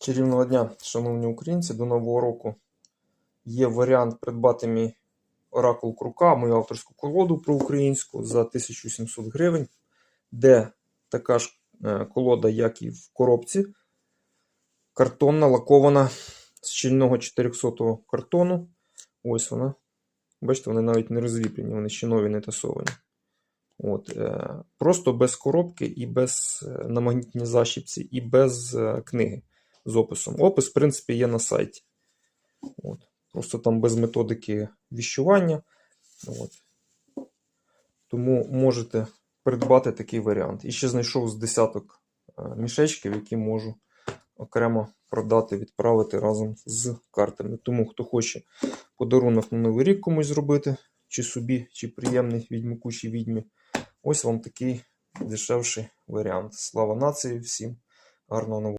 Чарівного дня, шановні українці, до Нового року є варіант придбати мій оракул Крука, мою авторську колоду про українську за 1700 гривень, де така ж е, колода, як і в коробці, картонна, лакована з щільного 400 картону. Ось вона. Бачите, вони навіть не розліплені, вони ще нові не тасовані. От, е, просто без коробки і без е, на магнітній защіпці, і без книги з описом. Опис, в принципі, є на сайті. От. Просто там без методики віщування. От. Тому можете придбати такий варіант. І ще знайшов з десяток е, мішечків, які можу окремо продати, відправити разом з картами. Тому, хто хоче подарунок на Новий рік комусь зробити, чи собі, чи приємний відьмаку, чи відьмі, ось вам такий дешевший варіант. Слава нації всім! Гарного нового!